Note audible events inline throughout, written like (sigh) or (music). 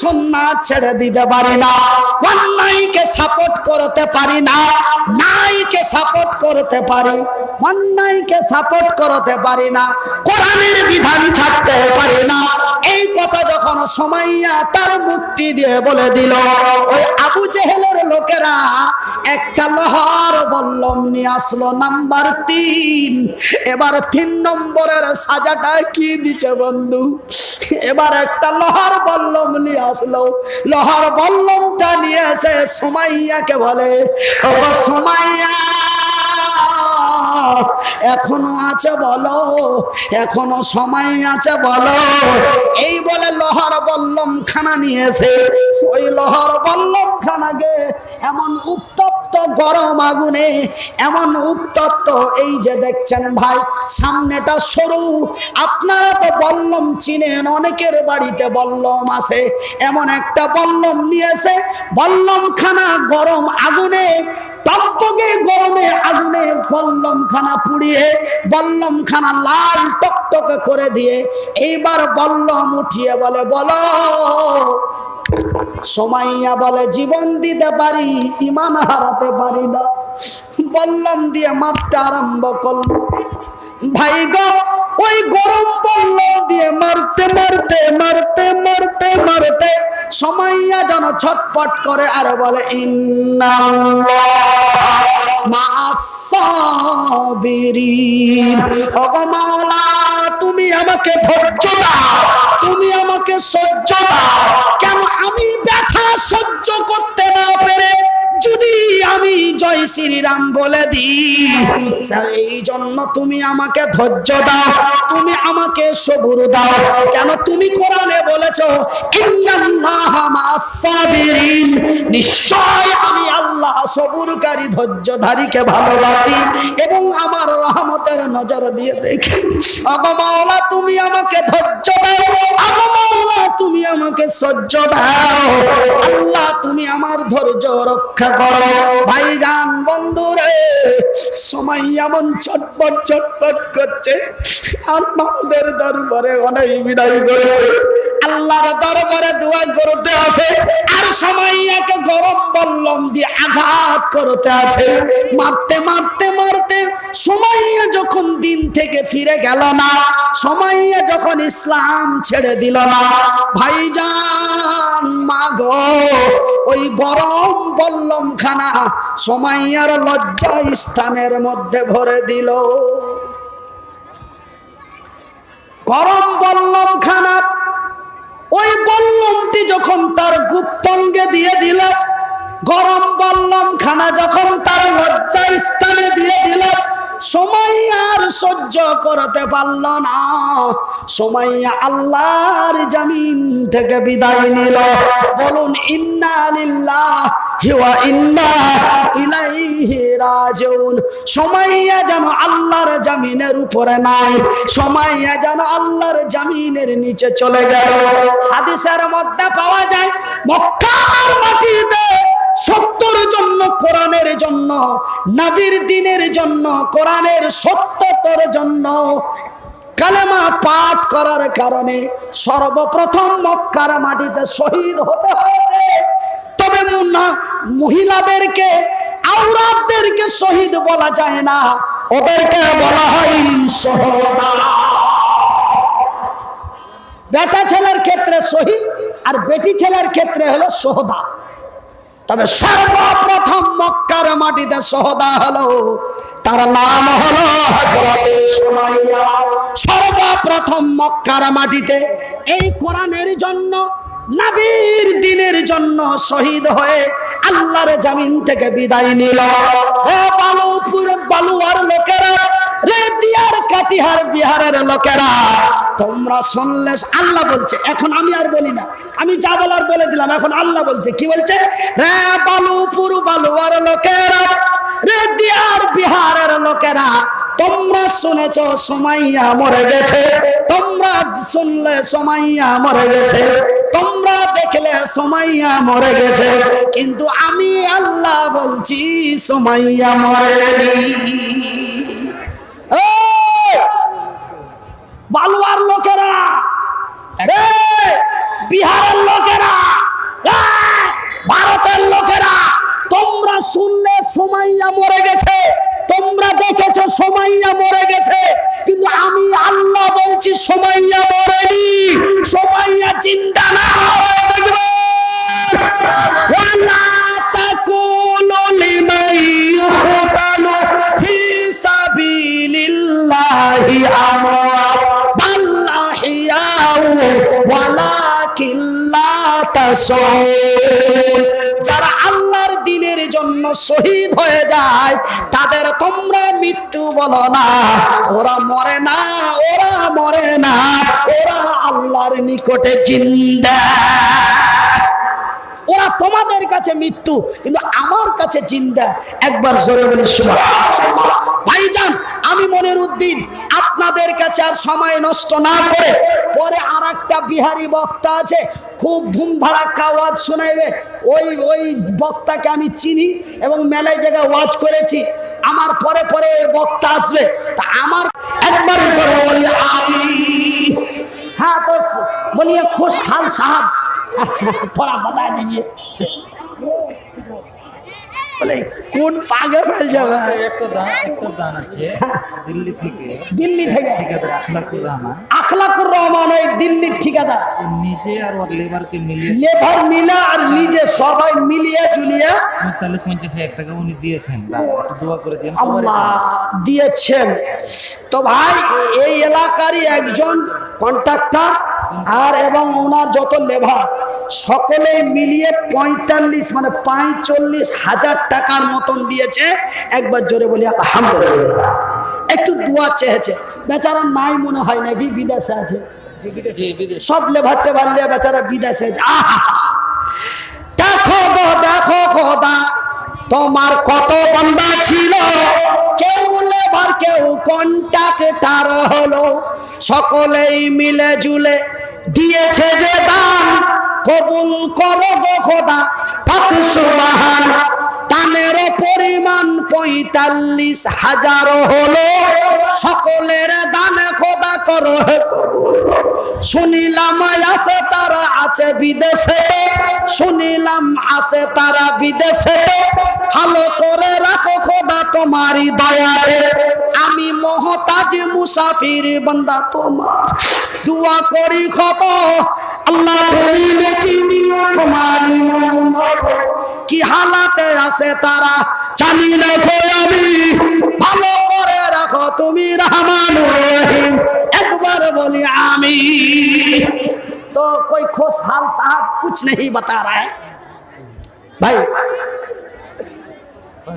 সুন্নাত ছেড়ে দিতে পারি না। অন্যায়কে সাপোর্ট করতে পারি না। নাইকে সাপোর্ট করতে পারি। অন্যায়কে সাপোর্ট করতে পারি না। কোরআনের বিধান ছাড়তে পারি না। এই কথা যখন সময়য়া তার মুক্তি দিয়ে বলে দিল, ওই আবু জেহেলের লোকেরা একটা লহর বল্লম নিয়ে আসলো। নাম্বার তিন। এবার তিন নম্বরের সাজাটা কি দিছে বন্ধু? এবার একটা লহর বল্লম নিয়ে আসলো। লহর বল্লমটা নিয়ে এসে সুমাইয়াকে বলে, ও সুমাইয়া, এখনও আছে বলো, এখনও সময় আছে বলো। এই বলে লোহার বল্লম খানা নিয়েছে ওই লোহার বল্লম খানাকে এমন উত্তপ্ত, গরম আগুনে। এমন উত্তপ্ত, এই যে দেখছেন ভাই, সামনেটা সরু। আপনারা তো বল্লম চিনেন, অনেকের বাড়িতে বল্লম আছে। এমন একটা বল্লম নিয়েছে বল্লম খানা গরম আগুনে, টকটকে গরমে আগুনে বল্লম খানা পুড়িয়ে বল্লম খানা লাল টকটকে করে দিয়ে, এইবার বল্লম উঠিয়ে বলে, বলো সময়য়া বলে, জীবন দিতে পারি ইমান হারাতে পারি না। বল্লম, দিয়ে মারতে আরম্ভ করল। ভাই গো, ওই গরম বল্লম দিয়ে মারতে মারতে মারতে মারতে মারতে। সময়য়া যেন ছটপট করে আর বলে মাওলা তুমি আমাকে ধৈর্য দাও তুমি আমাকে সহ্য দাও কেন আমি ব্যথা সহ্য করতে জয় শ্রীরাম বলে দিই এই জন্য তুমি আমাকে ধৈর্য দাও, তুমি আমাকে সবুর দাও। কেন তুমি কোরআনে বলেছ নিশ্চয় আমি আল্লাহ সবুরকারী, ধৈর্যধারীকে ভালোবাসি এবং আমার রহমতের নজর দিয়ে দেখি। আগো মাওলা, তুমি আমাকে ধৈর্য দাও, আগো মাওলা, তুমি আমাকে সহ্য দাও। আল্লাহ, তুমি আমার ধৈর্য রক্ষা করো। ভাইজান বন্ধুরে সময় এমন ছটপট চটপট করছে। আর মাহুদের দরবারে অনেক বিদায় করে আল্লাহর দরবারে দোয়া করতে সময়কে গরম বল্লম দিয়ে আঘাত করতে আছে। মারতে মারতে মারতে যখন দিন থেকে ফিরে গেল না যখন ইসলাম ছেড়ে দিল না ওই গরম বল্লম খানা সময়য়ার লজ্জা স্থানের মধ্যে ভরে দিল। গরম বল্লম খানা ওই বল্লমটি যখন তার গুপ্তঙ্গে দিয়ে দিল, গরম বল্লম খানা যখন তার লজ্জা স্থানে দিয়ে দিল সময় আর সহ্য করতে পারল না। সময় আল্লাহর জমিন থেকে বিদায় নিল। বলুন, ইন্না লিল্লাহ হিওয়া ইন্না ইলাইহি রাজিউন। সময়য়া যেন আল্লাহর জমিনের উপরে নাই সময়য়া যেন আল্লাহর জমিনের নিচে চলে গেল। হাদিসের মধ্যে পাওয়া যায় মক্কার মাটিতে সত্যর জন্য কোরআনের জন্য, নবীর দিনের জন্য, কোরআনের সত্যতর জন্য কালেমা পাঠ করার কারণে সর্বপ্রথম মক্কার মাটিতে শহীদ হতে হয়েছে। তবে না মহিলাদেরকে, আওরাতদেরকে শহীদ বলা যায় না। ওদেরকে বলা হয় সহদা বেটা ছেলের ক্ষেত্রে শহীদ আর বেটি ছেলের ক্ষেত্রে হলো সোহদা তবে সর্বপ্রথম মক্কার মাটিতে সহদা হলো। তার নাম হলো সর্বপ্রথম মক্কার মাটিতে এই কোরআনের জন্য, নবীর দিনের জন্য শহীদ হয়ে আল্লাহর জামিন থেকে বিদায় নিল। হে বালুপুর, বালুয়ার লোকেরা রে কাটিহার বিহারের লোকেরা, তোমরা শুনলে বলছে, এখন আমি আর বলি না। আমি যা বলে দিলাম, এখন বলছে, কি বলছে? রে লোকেরা, রে বিহারের লোকেরা, তোমরা শুনেছ সময়য়া মরে গেছে? তোমরা শুনলে সময়য়া মরে গেছে? তোমরা দেখলে সময়য়া মরে গেছে? কিন্তু আমি আল্লাহ বলছি সময়য়া মরেনি। এই! বালুয়ার লোকেরা! বিহারের লোকেরা! ভারতের লোকেরা! তোমরা শুনলে সোমাইয়া মরে গেছে। তোমরা দেখেছ সোমাইয়া মরে গেছে। কিন্তু আমি আল্লাহ বলছি সোমাইয়া মরেনি। সোমাইয়া চিন্তা না হয় দেখবে যারা আল্লাহর দিনের জন্য শহীদ হয়ে যায়, তাদের তোমরা মৃত্যু বলো না। ওরা মরে না, ওরা মরে না, ওরা আল্লাহর নিকটে জিন্দা। ওরা তোমাদের কাছে মৃত্যু, কিন্তু আমার কাছে জিন্দা। একবার জোরে বলি, সুবহানাল্লাহ। ভাইজান, আমি মনের উদ্দিন আপনাদের কাছে আর সময় নষ্ট না করে পরে আর একটা বিহারি বক্তা আছে খুব ধুমধাড়াক্কা ওয়াজ শোনাইবে ওই ওই বক্তাকে আমি চিনি এবং মেলায় জায়গায় ওয়াজ করেছি আমার পরে পরে ওই বক্তা আসবে তা আমার একবার জোরে বলি আমিন। हाँ तो बोलिए खुशहाल साहब (laughs) थोड़ा बता दीजिए बोले কোন পাগে ফেল যাবে? একটা দান একটা দান আছে দিল্লি থেকে। দিল্লি থেকে? আখলাকুর রহমান। ওই দিল্লির ঠিকাদার। নিজে আর ওর লেবারকে মিলিয়ে লেবার মিলা আর নিজে সবাই মিলিয়ে জুলিয়ে পঁয়তাল্লিশ পঞ্চাশ হাজার টাকা উনি দিয়েছেন। দোয়া করে দিন আল্লাহ দিয়েছেন। তো ভাই এই এলাকারই একজন কন্ট্রাক্টর আর এবং ওনার যত লেবার। সকলে মিলিয়ে পঁয়তাল্লিশ মানে পঁয়চল্লিশ হাজার টাকার মতন দিয়েছে। একবার জোরে বলি আলহামদুলিল্লাহ। একটু দোয়া চেয়েছে। বেচারা নাই মনে হয় নাকি? বিদেশে আছে। সব লেভার টেভার নিয়ে বেচারা বিদেশে আছে। আহা! দেখো গো দেখো খোদা তোমার কত বান্দা ছিল। কেউ লেবার কেউ কন্ট্রাক্টার হলো। সকলেই মিলে জুলে দিয়েছে যে দান, কবুল করো গো খোদা, পাক দানের পরিমাণ পঁয়তাল্লিশ হাজার হলো, সকলের দানে খোদা করো হে কবুল। শুনিলাম, আছে তারা আছে বিদেশে শুনিলাম, আছে তারা বিদেশে ভালো করে রাখো খোদা তোমারই দয়াতে। মহতাজ মুসাফির বান্দা তোমার। দোয়া করি ক্ষত আল্লাহ পেলে কি দিও তোমার কি হালাতে আছে তারা জানি না আমি। ভালো করে রাখো তুমি রহমান একবার বলি আমি। তো কই খোস হাল কুছ নেই বাতা রা ভাই।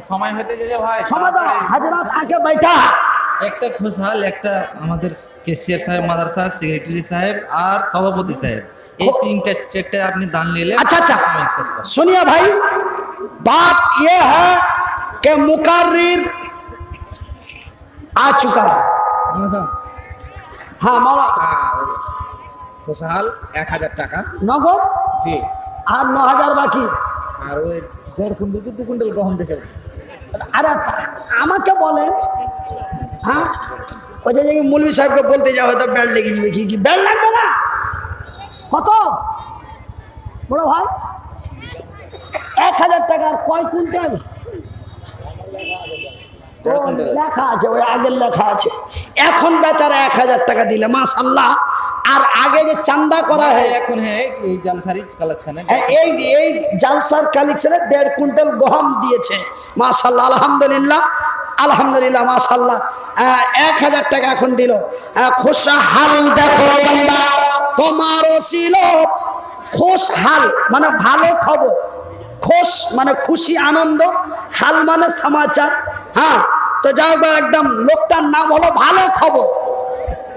সময় হতে যে ভাই সমাধান হাজরাত আগে বাইটা একটা খুশহাল একটা আমাদের কেসিয়ার সাহেব মাদারসা সেক্রেটারি সাহেব আর সভাপতি সাহেব এই তিনটা চারটে আপনি দান নিলে अच्छा अच्छा সময় শেষ করবেন। सुनिए भाई बात ये है कि मुकर्रिर आ चुका है हाँ मौला খুশহাল এক হাজার টাকা নগদ জি আর ন হাজার বাকি আর ওই দেড় কুইন্টাল কি দু কুইন্টাল গহম দেশে আরে তা- আমাকে বলেন হ্যাঁ? ওই যে মৌলভী সাহেবকে বলতে যাও হয়তো ব্যান্ড লেগে যাবে। কি কি ব্যান্ড লাগবে না? কত? বড় ভাই? এক হাজার টাকার কয় কুইন্টাল। লেখা আছে ওই আগের লেখা আছে। এখন বেচারা এক হাজার টাকা দিলে মাশাল্লাহ আর আগে যে চান্দা করা হয় এখন হ্যাঁ এই জালসারি কালেকশনে হ্যাঁ, এই এই জালসার কালেকশনে দেড় কুইন্টাল গহম দিয়েছে। মাশাল্লাহ আলহামদুলিল্লাহ। আলহামদুলিল্লাহ মাশাল্লাহ আহ, এক হাজার টাকা এখন দিল। খোশহাল দেখো বান্দা তোমারও ছিল খোশহাল মানে ভালো খবর। খোশ মানে খুশি, আনন্দ, হাল মানে সমাচার। হ্যাঁ তো যাও একদম, লোকটার নাম হলো ভালো খবর।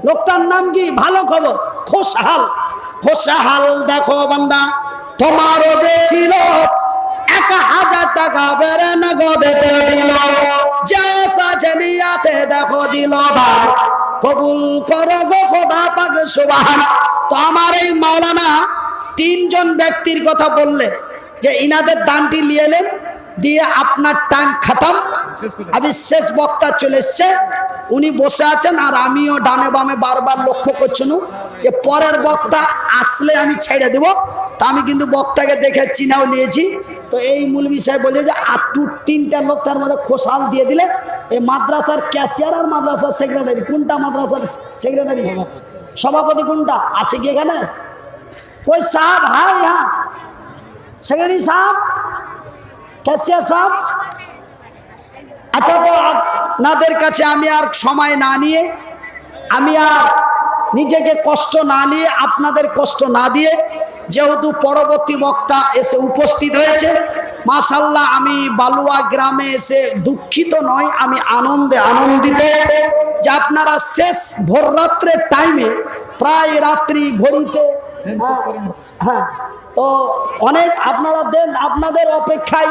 লোকটার নাম কি? ভালো খবর। খোশহাল খোশহাল দেখো বান্দা তোমারও যে ছিল এক হাজার টাকা বেড়ে নগদেতে দিল। যা সাজে নিয়াতে দেখো দিল ভাব কবুল করো গো খোদা পাক সুবহান। তো আমার এই মাওলানা তিনজন ব্যক্তির কথা বললেন যে ইনাদের দানটি নিয়ে এলেন দিয়ে আপনার টান খাতাম। আমি শেষ বক্তা চলে এসছে। উনি বসে আছেন আর আমিও ডানে বামে বারবার লক্ষ্য করছেন যে পরের বক্তা আসলে আমি ছেড়ে দেব। তা আমি কিন্তু বক্তাকে দেখে চিনাও নিয়েছি। তো এই মূল সাহেব বলছে যে আতুর তিনটা লোক তার মধ্যে খোসাল দিয়ে দিলে এই মাদ্রাসার ক্যাশিয়ার আর মাদ্রাসার সেক্রেটারি কোনটা মাদ্রাসার সেক্রেটারি সভাপতি কোনটা? আছে কি এখানে? ওই সাহেব হ্যাঁ হ্যাঁ। সেক্রেটারি সাহেব ক্যাশিয়ার সাহেব। আচ্ছা তো আপনাদের কাছে আমি আর সময় না নিয়ে, আমি আর নিজেকে কষ্ট না নিয়ে আপনাদের কষ্ট না দিয়ে যেহেতু পরবর্তী বক্তা এসে উপস্থিত হয়েছে মাশাল্লাহ আমি বালুয়া গ্রামে এসে দুঃখিত নয় আমি আনন্দে আনন্দিত যে আপনারা শেষ ভোররাত্রের টাইমে প্রায় রাত্রি ঘড়িতে হ্যাঁ, হ্যাঁ তো অনেক আপনারা দেন আপনাদের অপেক্ষায়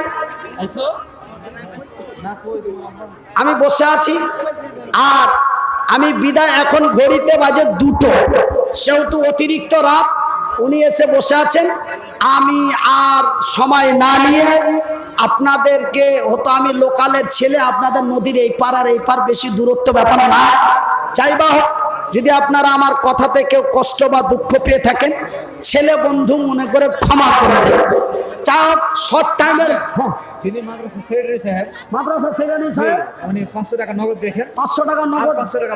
আমি বসে আছি আর আমি বিদায় এখন ঘড়িতে বাজে দুটো সেহেতু অতিরিক্ত রাত। উনি এসে বসে আছেন। আমি আর সময় না নিয়ে আপনাদেরকে হতো আমি লোকালের ছেলে আপনাদের নদীর এই পার আর এই পার বেশি দূরত্ব ব্যাপার না। যাই বা হোক যদি আপনারা আমার কথাতে কেউ কষ্ট বা দুঃখ পেয়ে থাকেন ছেলে বন্ধু মনে করে ক্ষমা যা হোক শর্ট টাইমের হ্যাঁ। যিনি মাদ্রাসা সেক্রেটারি সাহেব মাদ্রাসা সেক্রেটারি সাহেব উনি পাঁচশো টাকা নগদ দিয়েছেন। পাঁচশো টাকা নগদ। পাঁচশো টাকা